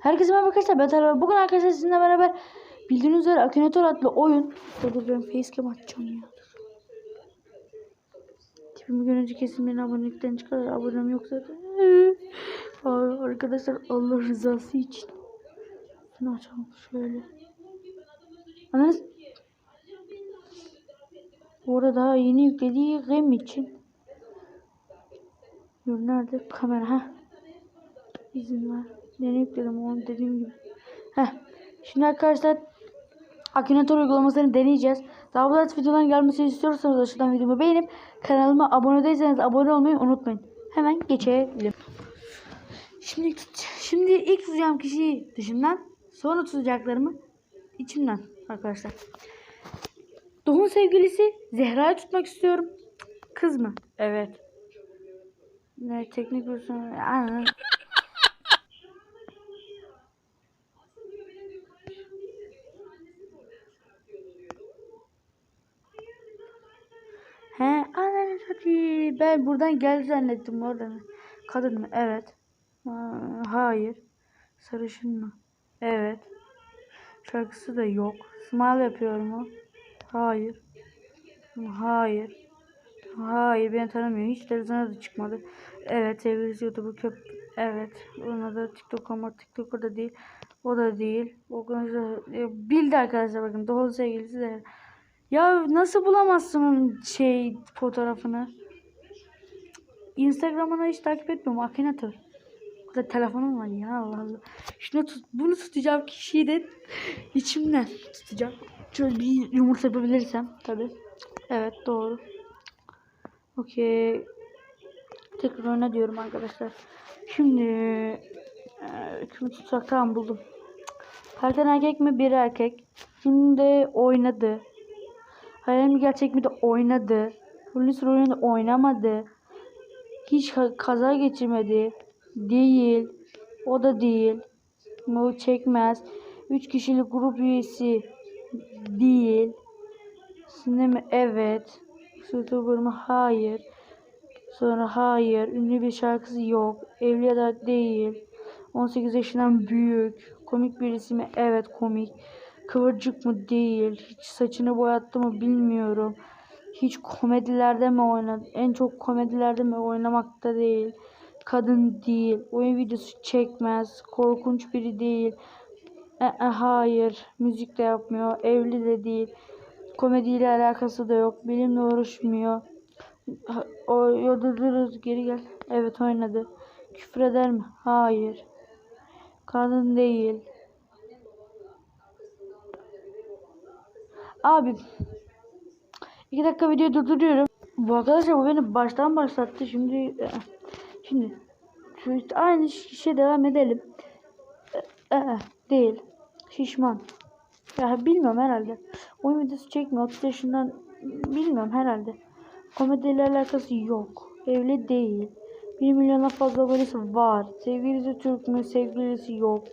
Herkese merhaba arkadaşlar ben Tarık. Bugün arkadaşlar sizinle beraber bildiğiniz üzere Akinator adlı oyun. Dur ben facecam açacağım ya. Tipimi görünce kesin beni abonelikten çıkar. Abonem yok zaten. Aa, arkadaşlar Allah rızası için. Şunu açalım şöyle. Anladınız? Bu arada daha yeni yüklediği RAM için. Dur nerede? Kamera ha. İzin ver. Yeni yükledim onu dediğim gibi. Heh. Şimdi arkadaşlar Akinator uygulamasını deneyeceğiz. Daha bu tarz videoların gelmesini istiyorsanız aşağıdan videomu beğenip kanalıma abone değilseniz abone olmayı unutmayın. Hemen geçelim. Şimdi şimdi ilk tutacağım kişiyi dışından sonra tutacaklarımı içimden arkadaşlar. Doğum sevgilisi Zehra'yı tutmak istiyorum. Kız mı? Evet. Ne teknik bir Ben buradan geldi zannettim oradan. Kadın mı? Evet. Aa, hayır. Sarışın mı? Evet. Şarkısı da yok. Smile yapıyor mu? Hayır. Hayır. Hayır beni tanımıyor. Hiç televizyona da çıkmadı. Evet sevgilisi YouTube'u köp. Evet. Ona da TikTok ama TikTok da değil. O da değil. O kadar bildi arkadaşlar bakın. Doğru sevgilisi de. Ya nasıl bulamazsın şey fotoğrafını? Instagram'ını hiç takip etmiyorum. Akinator. Burada telefonum var ya Allah Allah. Şunu tut, bunu tutacağım kişiyi de içimden tutacağım. Şöyle bir yumurta yapabilirsem tabi. Evet doğru. Okey. Tekrar oyna diyorum arkadaşlar. Şimdi e, kimi tutsak tamam buldum. Karakter erkek mi? Bir erkek. Şimdi oynadı. Hayal mi gerçek mi de oynadı. Polis rolünde oynamadı. Hiç ka- kaza geçirmedi. Değil. O da değil. O çekmez. Üç kişilik grup üyesi değil. Sinema evet. YouTuber mı? Hayır. Sonra hayır. Ünlü bir şarkısı yok. Evli ya da değil. 18 yaşından büyük. Komik birisi mi? Evet komik. Kıvırcık mı? Değil. Hiç saçını boyattı mı? Bilmiyorum. Hiç komedilerde mi oynadı? En çok komedilerde mi oynamakta değil. Kadın değil. Oyun videosu çekmez. Korkunç biri değil. E, e, hayır. Müzik de yapmıyor. Evli de değil. Komediyle alakası da yok. Bilimle uğraşmıyor. O yodururuz geri gel. Evet oynadı. Küfür eder mi? Hayır. Kadın değil. Abi. İki dakika video durduruyorum. Bu arkadaşlar bu beni baştan başlattı. Şimdi e, şimdi aynı şey devam edelim. E, e, değil. Şişman. Ya bilmiyorum herhalde. Oyun videosu çekmiyor. 30 yaşından bilmiyorum herhalde. Komediyle alakası yok. Evli değil. 1 milyona fazla abonesi var. Sevgilisi Türk mü? Sevgilisi yok.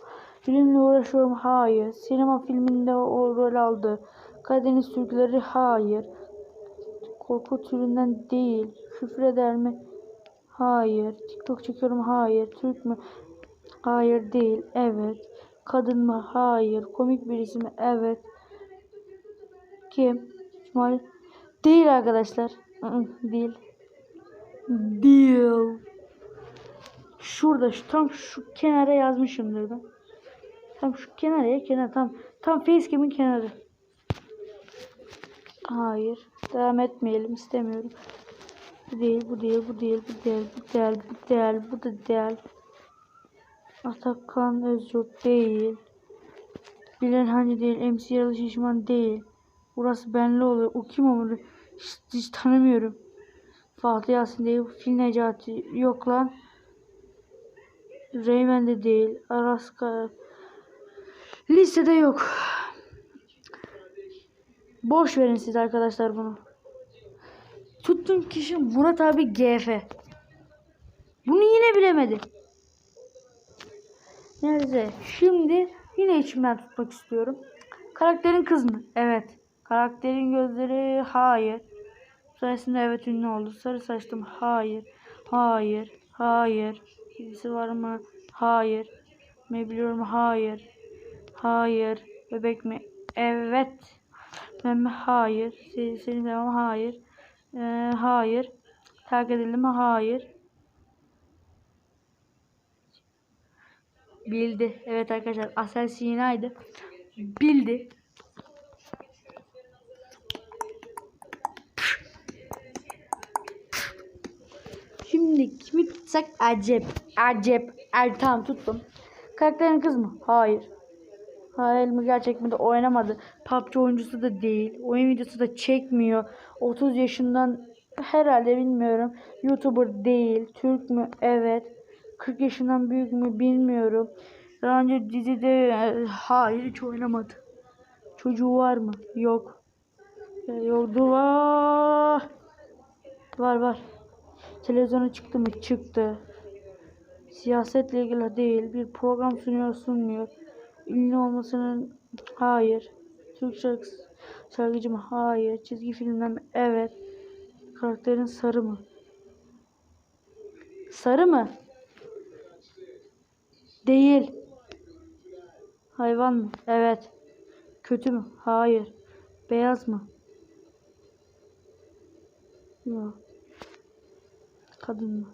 Bilimle uğraşıyorum. Hayır. Sinema filminde o rol aldı. Karadeniz Türkleri hayır. Korku türünden değil. Küfür eder mi? Hayır. TikTok çekiyorum. Hayır. Türk mü? Hayır değil. Evet. Kadın mı? Hayır. Komik birisi mi? Evet. Kim? İsmail. Değil arkadaşlar. Değil. Değil. Şurada şu tam şu kenara yazmışımdır ben. Tam şu kenara kenar tam tam facecam'in kenarı. Hayır. Devam etmeyelim istemiyorum. Bu değil, bu değil, bu değil, bu değil, bu değil, bu değil, bu da değil. Atakan Özgür değil. Bilal Hani değil, MC Yaralı Şişman değil. Burası benli oluyor. O kim olur? Hiç, hiç tanımıyorum. Fatih Yasin değil, Fil Necati yok lan. Reymen de değil. Araska listede yok. Boş verin siz arkadaşlar bunu. Tuttum kişi Murat abi GF. Bunu yine bilemedi. Neyse şimdi yine içimden tutmak istiyorum. Karakterin kız mı? Evet. Karakterin gözleri hayır. Sayesinde evet ünlü oldu. Sarı saçlım hayır. Hayır. Hayır. Birisi var mı? Hayır. mi biliyorum. Hayır. Hayır. Bebek mi? Evet. Meme hayır. Se- Senin devam hayır. Ee, hayır. Terk edildi mi? Hayır. Bildi. Evet arkadaşlar. Asel Sina'ydı. Bildi. Şimdi kimi tutsak acep. Acep. Er, tamam tuttum. Karakterin kız mı? Hayır. Hayır mi gerçek mi de oynamadı. PUBG oyuncusu da değil. Oyun videosu da çekmiyor. 30 yaşından herhalde bilmiyorum. YouTuber değil. Türk mü? Evet. 40 yaşından büyük mü bilmiyorum. Daha önce dizide e, hayır hiç oynamadı. Çocuğu var mı? Yok. E, Yoktu var. Var var. Televizyona çıktı mı? Çıktı. Siyasetle ilgili değil. Bir program sunuyor sunmuyor. Ünlü olmasının hayır. Türk şarkısı şarkıcı mı? Hayır. Çizgi filmden mi? Evet. Karakterin sarı mı? Sarı mı? Değil. Hayvan mı? Evet. Kötü mü? Hayır. Beyaz mı? Yok. Kadın mı?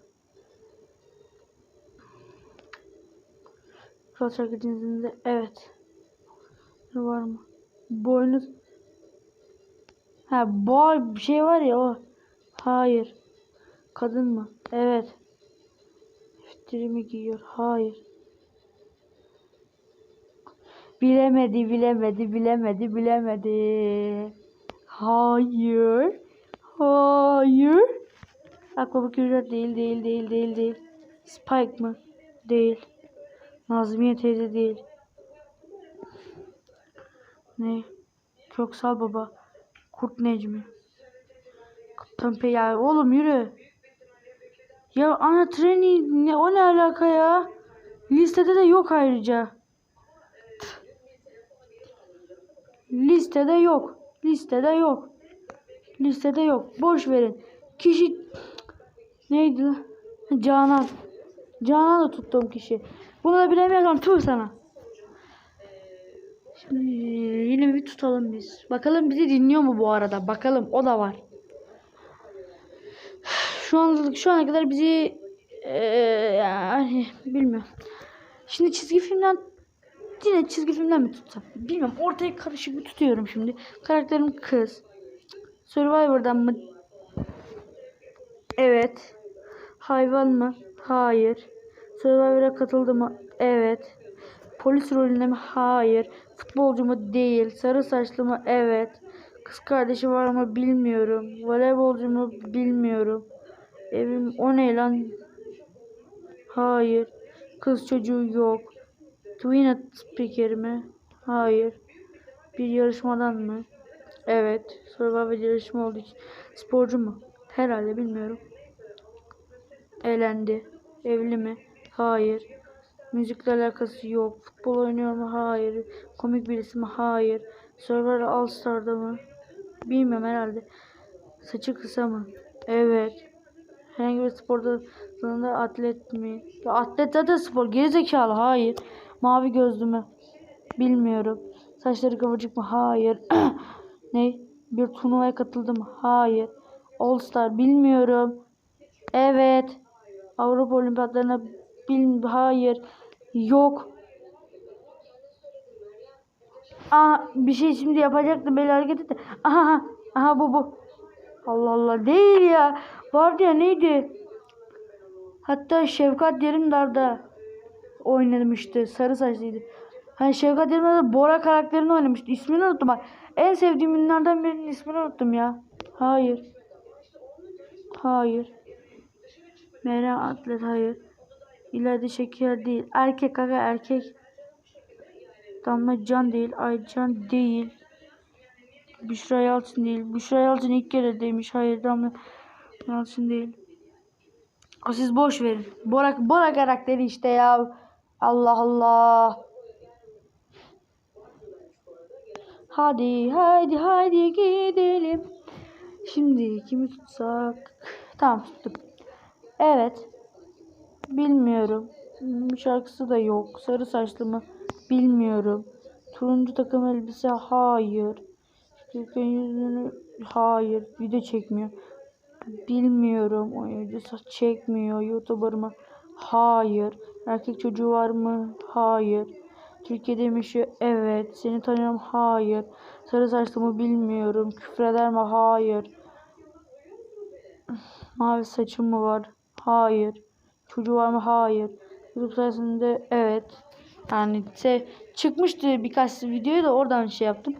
Kral şarkı cinsinde evet. Var mı? Boynuz. Ha boy bir şey var ya o. Hayır. Kadın mı? Evet. İftiri mi giyiyor? Hayır. Bilemedi, bilemedi, bilemedi, bilemedi. Hayır. Hayır. Akbaba Kürşat değil, değil, değil, değil, değil. Spike mı? Değil. Nazmiye teyze değil. Ne? Köksal baba. Kurt Necmi. Kaptan Pe ya oğlum yürü. Ya ana treni ne o ne alaka ya? Listede de yok ayrıca. Listede yok. Listede yok. Listede yok. Boş verin. Kişi neydi? Canan. Canan da tuttuğum kişi. Bunu da bilemiyorsam tüh sana. Şimdi yine bir tutalım biz. Bakalım bizi dinliyor mu bu arada? Bakalım o da var. Şu an şu ana kadar bizi eee, yani bilmiyorum. Şimdi çizgi filmden yine çizgi filmden mi tutsam? Bilmiyorum. Ortaya karışık bir tutuyorum şimdi. Karakterim kız. Survivor'dan mı? Evet. Hayvan mı? Hayır. Survivor'a katıldı mı? Evet. Polis rolünde mi? Hayır. Futbolcu mu? Değil. Sarı saçlı mı? Evet. Kız kardeşi var mı? Bilmiyorum. Voleybolcu mu? Bilmiyorum. Evim o ne lan? Hayır. Kız çocuğu yok. Twin speaker mi? Hayır. Bir yarışmadan mı? Evet. Survivor yarışma olduğu için. Sporcu mu? Herhalde bilmiyorum. Elendi. Evli mi? Hayır. Müzikle alakası yok. Futbol oynuyor mu? Hayır. Komik birisi mi? Hayır. Survivor All Star'da mı? Bilmiyorum herhalde. Saçı kısa mı? Evet. Herhangi bir spor dalında atlet mi? Ya atlet zaten spor. Gerizekalı. Hayır. Mavi gözlü mü? Bilmiyorum. Saçları kıvırcık mı? Hayır. ne? Bir turnuvaya katıldı mı? Hayır. All Star. Bilmiyorum. Evet. Avrupa Olimpiyatlarına bil hayır. Yok. Aa bir şey şimdi yapacaktım böyle hareket etti. Aha aha bu bu. Allah Allah değil ya. Vardı ya neydi? Hatta Şevkat Yerimdar'da oynamıştı. Sarı saçlıydı. Hani Şevkat Yerimdar'da Bora karakterini oynamıştı. İsmini unuttum bak. En sevdiğim ünlülerden birinin ismini unuttum ya. Hayır. Hayır. Meryem Atlet hayır. İleride Şeker değil. Erkek aga erkek. Damla Can değil. Aycan değil. Büşra Yalçın değil. Büşra Yalçın ilk kere demiş. Hayır Damla Yalçın değil. O siz boş verin. Bora, Bora karakteri işte ya. Allah Allah. Hadi hadi hadi gidelim. Şimdi kimi tutsak? Tamam tuttum. Evet. Bilmiyorum. Hmm, Şarkısı da yok. Sarı saçlı mı? Bilmiyorum. Turuncu takım elbise? Hayır. Türkan yüzünü? Hayır. Video çekmiyor. Bilmiyorum. Oyuncu saç çekmiyor. YouTuber mı? Hayır. Erkek çocuğu var mı? Hayır. Türkiye'de mi yaşıyor? Evet. Seni tanıyorum? Hayır. Sarı saçlı mı? Bilmiyorum. Küfreder mi? Hayır. Mavi saçım mı var? Hayır. Çocuğu var mı? Hayır. YouTube sayesinde evet. Yani se çıkmıştı birkaç videoyu da oradan şey yaptım.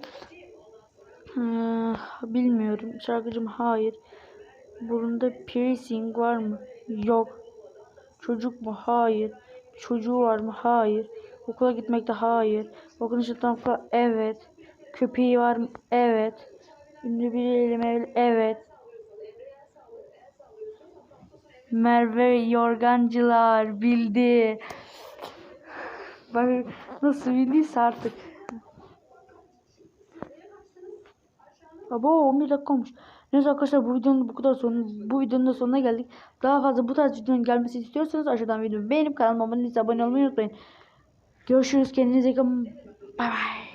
Hmm, bilmiyorum. Şarkıcım hayır. Burunda piercing var mı? Yok. Çocuk mu? Hayır. Çocuğu var mı? Hayır. Okula gitmekte hayır. Okunuş tanıkla evet. Köpeği var mı? Evet. Ünlü biriyle? Evet. Merve Yorgancılar bildi. Bak nasıl bildiyse artık. Abo 11 dakika olmuş. Neyse arkadaşlar bu videonun bu kadar son bu videonun da sonuna geldik. Daha fazla bu tarz videonun gelmesi istiyorsanız aşağıdan videomu beğenip kanalıma abone, abone olmayı unutmayın. Görüşürüz kendinize iyi bakın. Bay bay.